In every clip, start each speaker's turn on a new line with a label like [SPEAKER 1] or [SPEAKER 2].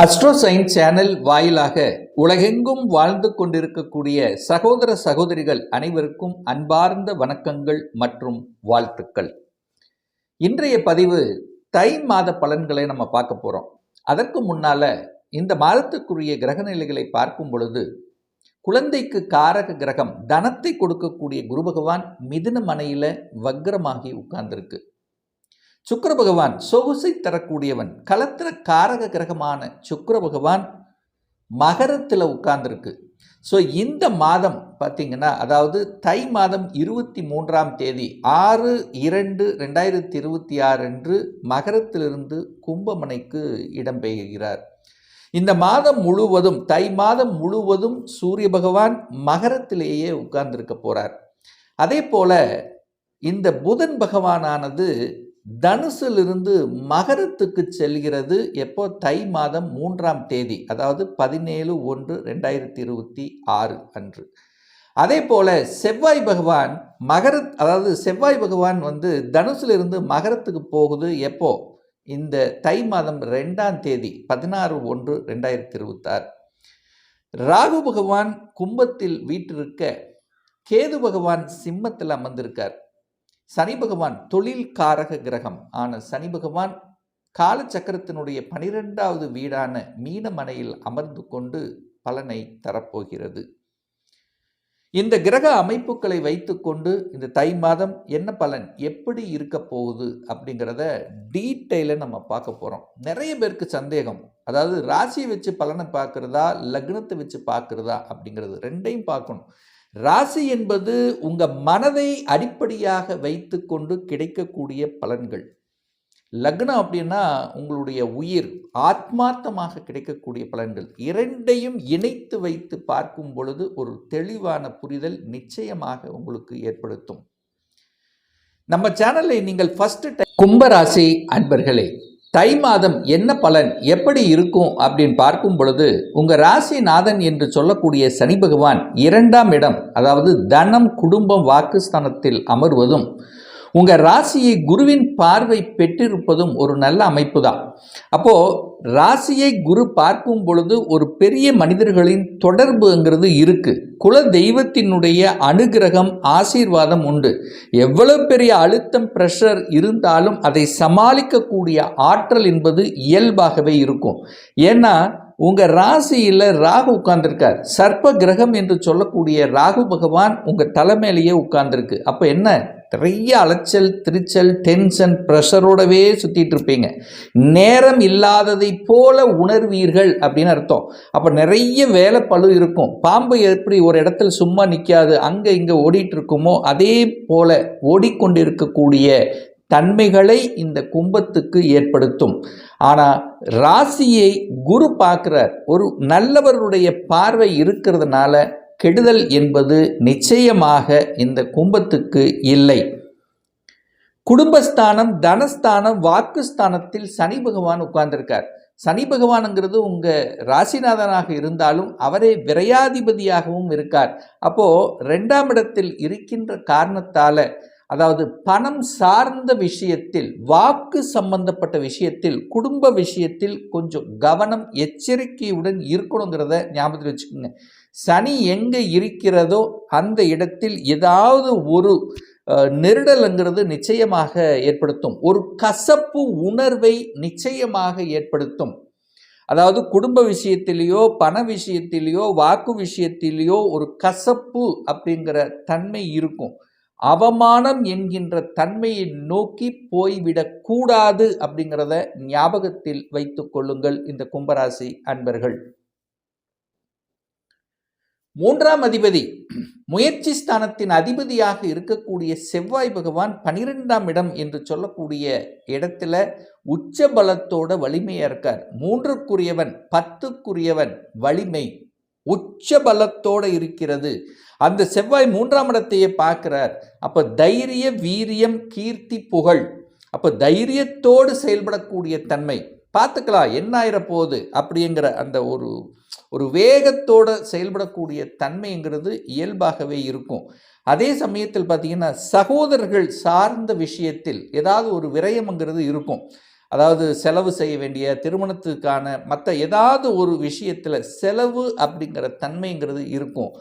[SPEAKER 1] அஸ்ட்ரோசைன் channel வாயிலாக உலகெங்கும் வாழ்ந்து கொண்டிருக்கக்கூடிய சகோதர சகோதரிகள் அனைவருக்கும் அன்பார்ந்த வணக்கங்கள் மற்றும் வாழ்த்துக்கள். இன்றைய பதிவு தை மாத பலன்களை நம்ம பார்க்க போகிறோம் அதற்கு முன்னால் இந்த மாதத்துக்குரிய கிரக நிலைகளை பார்க்கும் பொழுது குழந்தைக்கு காரக கிரகம் தனத்தை கொடுக்கக்கூடிய குரு பகவான் மிதுன மனையில் வக்ரமாகி உட்கார்ந்துருக்கு. சுக்கர பகவான் சொகுசை தரக்கூடியவன் கலத்திர காரக கிரகமான சுக்கர பகவான் மகரத்தில் உட்கார்ந்துருக்கு. ஸோ இந்த மாதம் பார்த்திங்கன்னா அதாவது தை மாதம் இருபத்தி மூன்றாம் தேதி ஆறு இரண்டு ரெண்டாயிரத்தி இருபத்தி ஆறு அன்று மகரத்திலிருந்து கும்பமனைக்கு இடம்பெயர்கிறார். இந்த மாதம் முழுவதும் தை மாதம் முழுவதும் சூரிய பகவான் மகரத்திலேயே உட்கார்ந்திருக்க போகிறார் அதே போல் இந்த புதன் பகவானானது தனுசிலிருந்து மகரத்துக்கு செல்கிறது எப்போ? தை மாதம் மூன்றாம் தேதி அதாவது பதினேழு ஒன்று ரெண்டாயிரத்தி இருபத்தி ஆறு அன்று. அதே போல் செவ்வாய் பகவான் மகர அதாவது செவ்வாய் பகவான் வந்து தனுசிலிருந்து மகரத்துக்கு போகுது எப்போ? இந்த தை மாதம் ரெண்டாம் தேதி பதினாறு ஒன்று ரெண்டாயிரத்தி இருபத்தாறு. ராகு பகவான் கும்பத்தில் வீட்டிருக்க கேது பகவான் சிம்மத்தில் அமர்ந்திருக்கார். சனி பகவான் தொழில் காரக கிரகம். ஆன சனி பகவான் காலச்சக்கரத்தினுடைய பனிரெண்டாவது வீடான மீனமனையில் அமர்ந்து கொண்டு பலனை தரப்போகிறது. இந்த கிரக அமைப்புகளை வைத்துக்கொண்டு இந்த தை மாதம் என்ன பலன் எப்படி இருக்க போகுது அப்படிங்கிறத டீட்டெயிலாக நம்ம பார்க்க போகிறோம் நிறைய பேருக்கு சந்தேகம். அதாவது ராசியை வச்சு பலனை பார்க்குறதா லக்னத்தை வச்சு பார்க்குறதா அப்படிங்கிறது ரெண்டையும் பார்க்கணும். ராசி என்பது உங்கள் மனதை அடிப்படையாக வைத்துக்கொண்டு கிடைக்கக்கூடிய பலன்கள். லக்னம் அப்படின்னா உங்களுடைய உயிர் ஆத்மார்த்தமாக கிடைக்கக்கூடிய பலன்கள். இரண்டையும் இணைத்து வைத்து பார்க்கும் பொழுது ஒரு தெளிவான புரிதல் நிச்சயமாக உங்களுக்கு ஏற்படுத்தும். நம்ம சேனலை நீங்கள் ஃபர்ஸ்ட் கும்பராசி அன்பர்களே தை மாதம் என்ன பலன் எப்படி இருக்கும் அப்படின்னு பார்க்கும் பொழுது உங்கள் ராசிநாதன் என்று சொல்லக்கூடிய சனி பகவான் இரண்டாம் இடம் அதாவது தனம் குடும்பம் வாக்குஸ்தானத்தில் அமர்வதும் உங்கள் ராசியை குருவின் பார்வை பெற்றிருப்பதும் ஒரு நல்ல அமைப்பு தான் அப்போது ராசியை குரு பார்க்கும் பொழுது ஒரு பெரிய மனிதர்களின் தொடர்புங்கிறது இருக்கு. குல தெய்வத்தினுடைய அனுகிரகம் ஆசீர்வாதம் உண்டு. எவ்வளவு பெரிய அழுத்தம் ப்ரெஷர் இருந்தாலும் அதை சமாளிக்கக்கூடிய ஆற்றல் என்பது இயல்பாகவே இருக்கும். ஏன்னா உங்கள் ராசியில் ராகு உட்கார்ந்துருக்கார். சர்ப்ப கிரகம் என்று சொல்லக்கூடிய ராகு பகவான் உங்கள் தலைமையிலேயே உட்கார்ந்துருக்கு. அப்போ என்ன? நிறைய அலைச்சல் திருச்சல் டென்ஷன் ப்ரெஷரோடவே சுற்றிட்டு இருப்பீங்க. நேரம் இல்லாததை போல உணர்வீர்கள் அப்படின்னு அர்த்தம். அப்போ நிறைய வேலை பழு இருக்கும். பாம்பு எப்படி ஒரு இடத்துல சும்மா நிற்காது அங்கே இங்கே ஓடிட்டு இருக்குமோ அதே போல ஓடிக்கொண்டிருக்கக்கூடிய தன்மைகளை இந்த கும்பத்துக்கு ஏற்படுத்தும். ஆனால் ராசியை குரு பார்க்குறார். ஒரு நல்லவருடைய பார்வை இருக்கிறதுனால கெடுதல் என்பது நிச்சயமாக இந்த கும்பத்துக்கு இல்லை. குடும்பஸ்தானம் தனஸ்தானம் வாக்குஸ்தானத்தில் சனி பகவான் உட்கார்ந்திருக்கார். சனி பகவானுங்கிறது உங்கள் ராசிநாதனாக இருந்தாலும் அவரே விரையாதிபதியாகவும் இருக்கார். அப்போது ரெண்டாம் இடத்தில் இருக்கின்ற காரணத்தால் அதாவது பணம் சார்ந்த விஷயத்தில் வாக்கு சம்பந்தப்பட்ட விஷயத்தில் குடும்ப விஷயத்தில் கொஞ்சம் கவனம் எச்சரிக்கையுடன் இருக்கணுங்கிறத ஞாபகத்தில் வச்சுக்கோங்க. சனி எங்கே இருக்கிறதோ அந்த இடத்தில் ஏதாவது ஒரு நெருடலுங்கிறது நிச்சயமாக ஏற்படுத்தும். ஒரு கசப்பு உணர்வை நிச்சயமாக ஏற்படுத்தும். அதாவது குடும்ப விஷயத்திலேயோ பண விஷயத்திலேயோ வாக்கு விஷயத்திலேயோ ஒரு கசப்பு அப்படிங்கிற தன்மை இருக்கும். அவமானம் என்கின்ற தன்மையை நோக்கி போய்விடக்கூடாது அப்படிங்கிறத ஞாபகத்தில் வைத்து கொள்ளுங்கள் இந்த கும்பராசி அன்பர்கள். மூன்றாம் அதிபதி முயற்சி ஸ்தானத்தின் அதிபதியாக இருக்கக்கூடிய செவ்வாய் பகவான் பனிரெண்டாம் இடம் என்று சொல்லக்கூடிய இடத்துல உச்ச பலத்தோட வலிமையாக இருக்கார். மூன்றுக்குரியவன் பத்துக்குரியவன் வலிமை உச்ச பலத்தோடு இருக்கிறது. அந்த செவ்வாய் மூன்றாம் இடத்தையே பார்க்கிறார். அப்போ தைரிய வீரியம் கீர்த்தி புகழ். அப்போ தைரியத்தோடு செயல்படக்கூடிய தன்மை. பார்த்துக்கலாம் என்ன ஆயிர போகுது அப்படிங்கிற அந்த ஒரு ஒரு வேகத்தோடு செயல்படக்கூடிய தன்மைங்கிறது இயல்பாகவே இருக்கும். அதே சமயத்தில் பார்த்தீங்கன்னா சகோதரர்கள் சார்ந்த விஷயத்தில் ஏதாவது ஒரு விரயம்ங்கிறது இருக்கும். அதாவது செலவு செய்ய வேண்டிய திருமணத்துக்கான மற்ற ஏதாவது ஒரு விஷயத்தில் செலவு அப்படிங்கிற தன்மைங்கிறது இருக்கும்.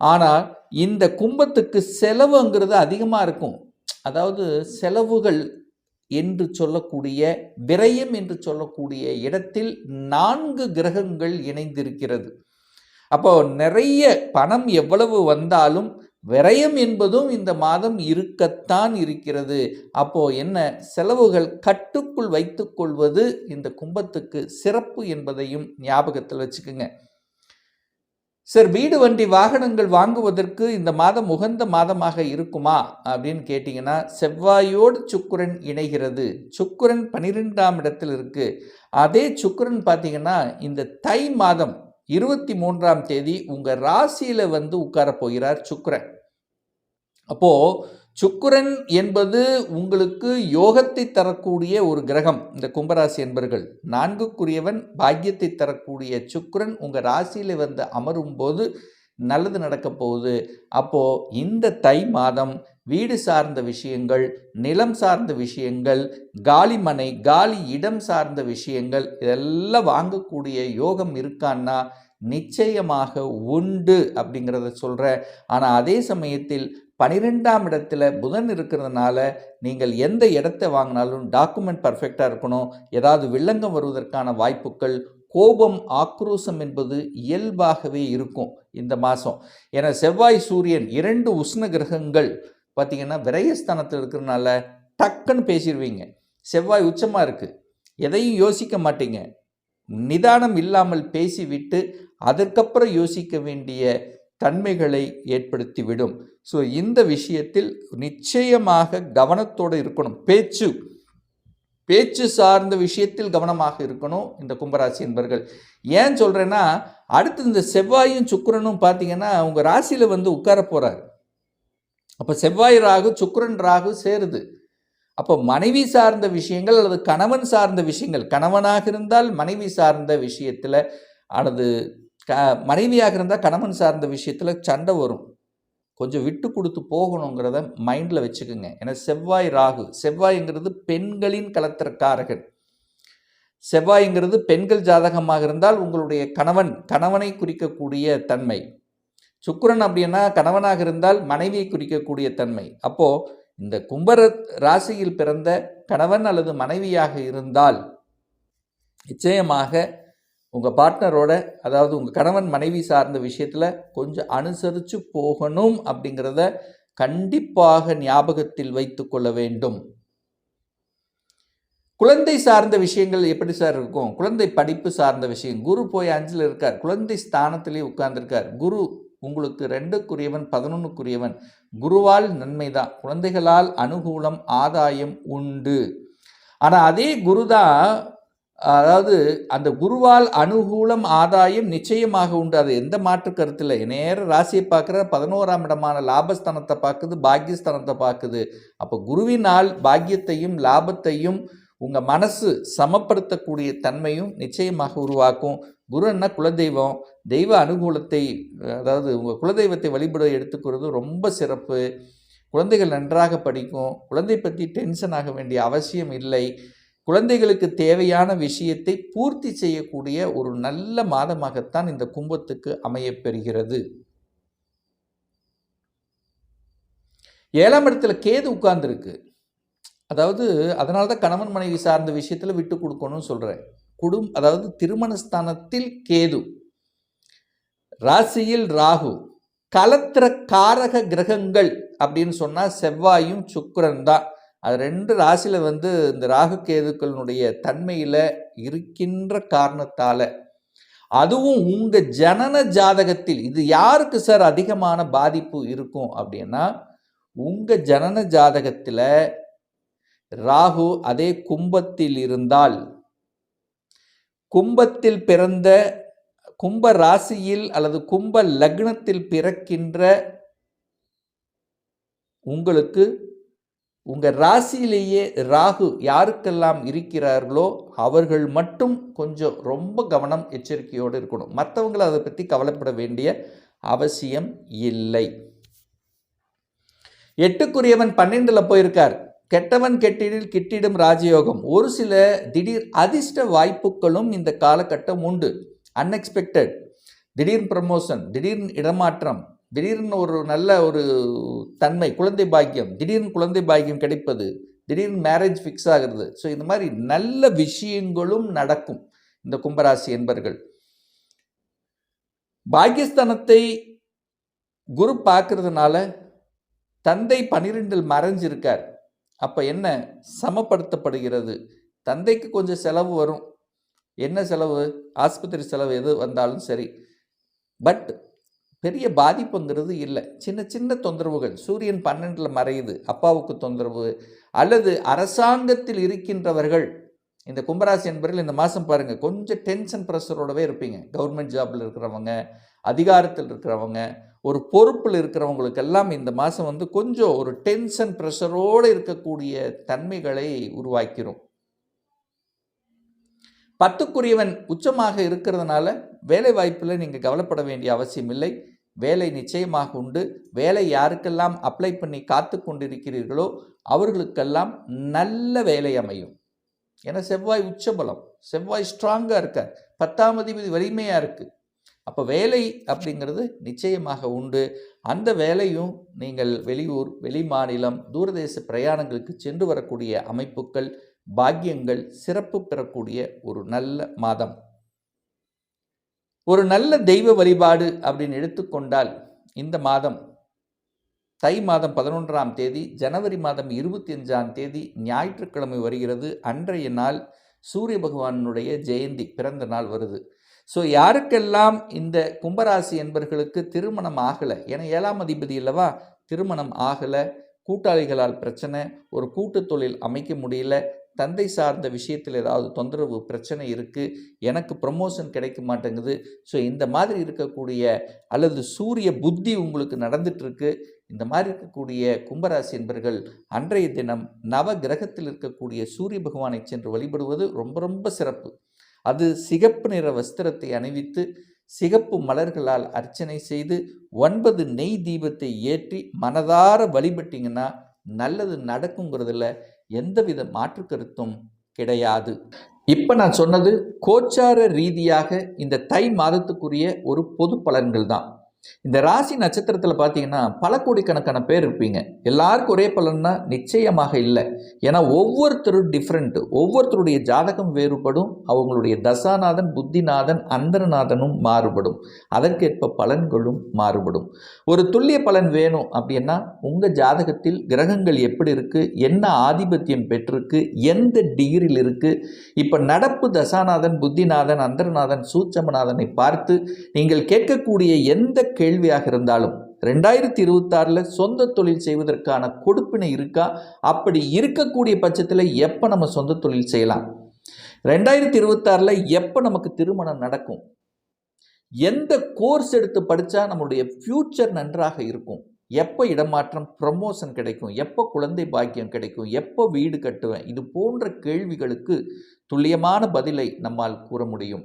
[SPEAKER 1] ஆனால் இந்த கும்பத்துக்கு செலவுங்கிறது அதிகமாக இருக்கும். அதாவது செலவுகள் என்று சொல்லக்கூடிய விரயம் என்று சொல்லக்கூடிய இடத்தில் நான்கு கிரகங்கள் இணைந்திருக்கிறது. அப்போ நிறைய பணம் எவ்வளவு வந்தாலும் விரயம் என்பதும் இந்த மாதம் இருக்கத்தான் இருக்கிறது. அப்போ என்ன? செலவுகள் கட்டுக்குள் வைத்துக்கொள்வது இந்த கும்பத்துக்கு சிறப்பு என்பதையும் ஞாபகத்தில் வச்சுக்கோங்க. சார் வீடு வண்டி வாகனங்கள் வாங்குவதற்கு இந்த மாதம் உகந்த மாதமாக இருக்குமா? அப்படின்னு கேட்டிங்கன்னா செவ்வாயோடு சுக்குரன் இணைகிறது. சுக்குரன் பன்னிரெண்டாம் இடத்தில் இருக்குது அதே சுக்குரன் பார்த்திங்கன்னா இந்த தை மாதம் இருபத்தி மூன்றாம் தேதி உங்கள் ராசியில் வந்து உட்கார போகிறார் சுக்குரன். அப்போது சுக்கிரன் என்பது உங்களுக்கு யோகத்தை தரக்கூடிய ஒரு கிரகம் இந்த கும்பராசி என்பர்கள். நான்குக்குரியவன் பாக்கியத்தை தரக்கூடிய சுக்குரன் உங்கள் ராசியில் வந்து அமரும் போது நல்லது நடக்க போகுது. அப்போது இந்த தை மாதம் வீடு சார்ந்த விஷயங்கள் நிலம் சார்ந்த விஷயங்கள் காலி மனை காலி இடம் சார்ந்த விஷயங்கள் இதெல்லாம் வாங்கக்கூடிய யோகம் இருக்கான்னா நிச்சயமாக உண்டு அப்படிங்கிறத சொல்கிறேன் ஆனால் அதே சமயத்தில் பனிரெண்டாம் இடத்துல புதன் இருக்கிறதுனால நீங்கள் எந்த இடத்த வாங்கினாலும் டாக்குமெண்ட் பர்ஃபெக்டாக இருக்கணும். ஏதாவது வில்லங்கம் வருவதற்கான வாய்ப்புகள் கோபம் ஆக்ரோசம் என்பது இயல்பாகவே இருக்கும் இந்த மாதம். ஏன்னா செவ்வாய் சூரியன் இரண்டு உஷ்ண கிரகங்கள் பார்த்திங்கன்னா விரயஸ்தானத்தில் இருக்கிறதுனால டக்குன்னு பேசிடுவீங்க. செவ்வாய் உச்சமாக இருக்குது எதையும் யோசிக்க மாட்டீங்க. நிதானம் இல்லாமல் பேசிவிட்டு அதற்கப்புறம் யோசிக்க வேண்டிய தன்மைகளை ஏற்படுத்திவிடும். ஸோ இந்த விஷயத்தில் நிச்சயமாக கவனத்தோடு இருக்கணும். பேச்சு. பேச்சு சார்ந்த விஷயத்தில் கவனமாக இருக்கணும் இந்த கும்பராசி என்பர்கள். ஏன் சொல்கிறேன்னா அடுத்து இந்த செவ்வாயும் சுக்கரனும் பார்த்தீங்கன்னா உங்கள் ராசியில் வந்து உட்கார போகிறார் அப்போ செவ்வாய் ராகு சுக்கரன் ராகு சேருது. அப்போ மனைவி சார்ந்த விஷயங்கள் அல்லது கணவன் சார்ந்த விஷயங்கள். கணவனாக இருந்தால் மனைவி சார்ந்த விஷயத்தில் அல்லது க மனைவியாக இருந்தால் கணவன் சார்ந்த விஷயத்தில் சண்டை வரும். கொஞ்சம் விட்டு கொடுத்து போகணுங்கிறத மைண்டில் வச்சுக்கோங்க. ஏன்னா செவ்வாய் ராகு. செவ்வாய்ங்கிறது பெண்களின் கலத்திரக்காரகன் செவ்வாய்ங்கிறது பெண்கள் ஜாதகமாக இருந்தால் உங்களுடைய கணவன் கணவனை குறிக்கக்கூடிய தன்மை. சுக்கரன் அப்படின்னா கணவனாக இருந்தால் மனைவியை குறிக்கக்கூடிய தன்மை. அப்போது இந்த கும்பர ராசியில் பிறந்த கணவன் அல்லது மனைவியாக இருந்தால் நிச்சயமாக உங்கள் பார்ட்னரோட அதாவது உங்கள் கணவன் மனைவி சார்ந்த விஷயத்தில் கொஞ்சம் அனுசரித்து போகணும் அப்படிங்கிறத கண்டிப்பாக ஞாபகத்தில் வைத்து கொள்ள வேண்டும். குழந்தை சார்ந்த விஷயங்கள் எப்படி சார் இருக்கும்? குழந்தை படிப்பு சார்ந்த விஷயம். குரு போய் அஞ்சில் இருக்கார். குழந்தை ஸ்தானத்திலே உட்கார்ந்துருக்கார். குரு உங்களுக்கு ரெண்டுக்குரியவன் பதினொன்றுக்குரியவன் குருவால் நன்மை தான் குழந்தைகளால் அனுகூலம் ஆதாயம் உண்டு. ஆனால் அதே குரு தான் அதாவது அந்த குருவால் அனுகூலம் ஆதாயம் நிச்சயமாக உண்டு. அது எந்த மாற்று கருத்தில் நேர ராசியை பார்க்குற பதினோராம் இடமான லாபஸ்தானத்தை பார்க்குது பாக்கியஸ்தானத்தை பார்க்குது. அப்போ குருவினால் பாக்கியத்தையும் லாபத்தையும் உங்கள் மனசு சமப்படுத்தக்கூடிய தன்மையும் நிச்சயமாக உருவாக்கும். குருன்னா குலதெய்வம். தெய்வ அனுகூலத்தை அதாவது உங்கள் குலதெய்வத்தை வழிபட எடுத்துக்கிறது ரொம்ப சிறப்பு. குழந்தைகள் நன்றாக படிக்கும். குழந்தை பற்றி டென்ஷன் ஆக வேண்டிய அவசியம் இல்லை. குழந்தைகளுக்கு தேவையான விஷயத்தை பூர்த்தி செய்யக்கூடிய ஒரு நல்ல மாதமாகத்தான் இந்த கும்பத்துக்கு அமையப்பெறுகிறது ஏழாம் இடத்துல கேது உட்கார்ந்துருக்கு. அதாவது அதனால தான் கணவன் மனைவி சார்ந்த விஷயத்தில் விட்டு கொடுக்கணும்னு சொல்கிறேன் குடும் அதாவது திருமணஸ்தானத்தில் கேது. ராசியில் ராகு. கலத்திர காரக கிரகங்கள் அப்படின்னு சொன்னால் செவ்வாயும் சுக்கரன் தான். அது ரெண்டு ராசியில் வந்து இந்த ராகு கேதுக்களினுடைய தன்மையில் இருக்கின்ற காரணத்தால். அதுவும் உங்கள் ஜனன ஜாதகத்தில் இது யாருக்கு சார் அதிகமான பாதிப்பு இருக்கும் அப்படின்னா உங்கள் ஜனன ஜாதகத்தில் ராகு அதே கும்பத்தில் இருந்தால் கும்பத்தில் பிறந்த கும்ப ராசியில் அல்லது கும்ப லக்னத்தில் பிறக்கின்ற உங்களுக்கு உங்கள் ராசியிலேயே ராகு யாருக்கெல்லாம் இருக்கிறார்களோ அவர்கள் மட்டும் கொஞ்சம் ரொம்ப கவனம் எச்சரிக்கையோடு இருக்கணும். மற்றவங்களை அதை பற்றி கவலைப்பட வேண்டிய அவசியம் இல்லை. எட்டுக்குரியவன் பன்னெண்டில் போயிருக்கார். கெட்டவன் கெட்டிடில் கிட்டிடும் ராஜயோகம். ஒரு சில திடீர் அதிர்ஷ்ட வாய்ப்புகளும் இந்த காலகட்டம் உண்டு. அன்எக்ஸ்பெக்டட் திடீர் ப்ரமோஷன் திடீர் இடமாற்றம். திடீர்னு ஒரு நல்ல ஒரு தன்மை குழந்தை பாக்கியம் திடீர்னு குழந்தை பாக்கியம் கிடைப்பது திடீர்னு மேரேஜ் ஃபிக்ஸ் ஆகிறது. ஸோ இந்த மாதிரி நல்ல விஷயங்களும் நடக்கும் இந்த கும்பராசி என்பர்கள். பாக்கியஸ்தானத்தை குரு பார்க்கறதுனால தந்தை பனிரெண்டில் மறைஞ்சிருக்கார். அப்போ என்ன? சமப்படுத்தப்படுகிறது. தந்தைக்கு கொஞ்சம் செலவு வரும். என்ன செலவு? ஆஸ்பத்திரி செலவு எது வந்தாலும் சரி. பட் பெரிய பாதிப்புங்கிறது இல்லை. சின்ன சின்ன தொந்தரவுகள். சூரியன் பன்னெண்டில் மறையுது. அப்பாவுக்கு தொந்தரவு. அல்லது அரசாங்கத்தில் இருக்கின்றவர்கள் இந்த கும்பராசி என்பவர்கள் இந்த மாதம் பாருங்கள் கொஞ்சம் டென்ஷன் ப்ரெஷரோடவே இருப்பீங்க. கவர்மெண்ட் ஜாபில் இருக்கிறவங்க அதிகாரத்தில் இருக்கிறவங்க ஒரு பொறுப்பில் இருக்கிறவங்களுக்கெல்லாம் இந்த மாதம் வந்து கொஞ்சம் ஒரு டென்ஷன் ப்ரெஷரோடு இருக்கக்கூடிய தன்மைகளை உருவாக்கிறோம் பத்துக்குரியவன் உச்சமாக இருக்கிறதுனால வேலை வாய்ப்பில் நீங்கள் கவலைப்பட வேண்டிய அவசியம் இல்லை. வேலை நிச்சயமாக உண்டு. வேலை யாருக்கெல்லாம் அப்ளை பண்ணி காத்து கொண்டிருக்கிறீர்களோ அவர்களுக்கெல்லாம் நல்ல வேலை அமையும். ஏன்னா செவ்வாய் உச்சபலம். செவ்வாய் ஸ்ட்ராங்காக இருக்கார். பத்தாம் அதிபதி வலிமையாக இருக்குது அப்போ வேலை அப்படிங்கிறது நிச்சயமாக உண்டு. அந்த வேலையும் நீங்கள் வெளியூர் வெளி மாநிலம் தூரதேச பிரயாணங்களுக்கு சென்று வரக்கூடிய அமைப்புகள் பாக்கியங்கள் சிறப்பு பெறக்கூடிய ஒரு நல்ல மாதம். ஒரு நல்ல தெய்வ வழிபாடு அப்படின்னு எடுத்துக்கொண்டால் இந்த மாதம் தை மாதம் பதினொன்றாம் தேதி ஜனவரி மாதம் இருபத்தி அஞ்சாம் தேதி ஞாயிற்றுக்கிழமை வருகிறது. அன்றைய நாள் சூரிய பகவானுடைய ஜெயந்தி பிறந்த நாள் வருது. ஸோ யாருக்கெல்லாம் இந்த கும்பராசி என்பர்களுக்கு திருமணம் ஆகலை ஏன்னா ஏழாம் அதிபதி அல்லவா திருமணம் ஆகலை கூட்டாளிகளால் பிரச்சனை ஒரு கூட்டு தொழில் அமைக்க முடியல தந்தை சார்ந்த விஷயத்தில் ஏதாவது தொந்தரவு பிரச்சனை இருக்குது எனக்கு ப்ரமோஷன் கிடைக்க மாட்டேங்குது ஸோ இந்த மாதிரி இருக்கக்கூடிய அல்லது சூரிய புத்தி உங்களுக்கு நடந்துட்டுருக்கு இந்த மாதிரி இருக்கக்கூடிய கும்பராசி என்பர்கள் அன்றைய தினம் நவ கிரகத்தில் இருக்கக்கூடிய சூரிய பகவானை சென்று வழிபடுவது ரொம்ப ரொம்ப சிறப்பு. அது சிகப்பு நிற வஸ்திரத்தை அணிவித்து சிகப்பு மலர்களால் அர்ச்சனை செய்து ஒன்பது நெய் தீபத்தை ஏற்றி மனதார வழிபட்டிங்கன்னா நல்லது நடக்குங்கிறதுல எந்தவித மாற்று கருத்தும் கிடையாது. இப்போ நான் சொன்னது கோச்சார ரீதியாக இந்த தை மாதத்துக்குரிய ஒரு பொது பலன்கள் தான். இந்த ராசி நட்சத்திரத்தில் பார்த்தீங்கன்னா பல கோடிக்கணக்கான பேர் இருப்பீங்க. எல்லாருக்கும் ஒரே பலன்னா நிச்சயமாக இல்லை. ஏன்னா ஒவ்வொருத்தரும் டிஃப்ரெண்ட்டு ஒவ்வொருத்தருடைய ஜாதகம் வேறுபடும். அவங்களுடைய தசாநாதன் புத்திநாதன் அந்தரநாதனும் மாறுபடும். அதற்கேற்ப பலன்களும் மாறுபடும். ஒரு துல்லிய பலன் வேணும் அப்படின்னா உங்கள் ஜாதகத்தில் கிரகங்கள் எப்படி இருக்குது என்ன ஆதிபத்தியம் பெற்றிருக்கு? எந்த டிகிரியில் இருக்குது இப்போ நடப்பு தசாநாதன் புத்திநாதன் அந்தரநாதன் சூட்சமநாதனை பார்த்து நீங்கள் கேட்கக்கூடிய எந்த கேள்வியாக இருந்தாலும் ரெண்டாயிரத்தி இருபத்தாறில் சொந்த தொழில் செய்வதற்கான கொடுப்பினை இருக்கா? அப்படி இருக்கக்கூடிய பட்சத்தில் எப்போ நம்ம சொந்த தொழில் செய்யலாம்? ரெண்டாயிரத்தி இருபத்தாறில் எப்போ நமக்கு திருமணம் நடக்கும்? எந்த கோர்ஸ் எடுத்து படித்தா நம்மளுடைய ஃப்யூச்சர் நன்றாக இருக்கும்? எப்போ இடமாற்றம் ப்ரமோஷன் கிடைக்கும்? எப்போ குழந்தை பாக்கியம் கிடைக்கும்? எப்போ வீடு கட்டுவேன்? இது போன்ற கேள்விகளுக்கு துல்லியமான பதிலை நம்மால் கூற முடியும்.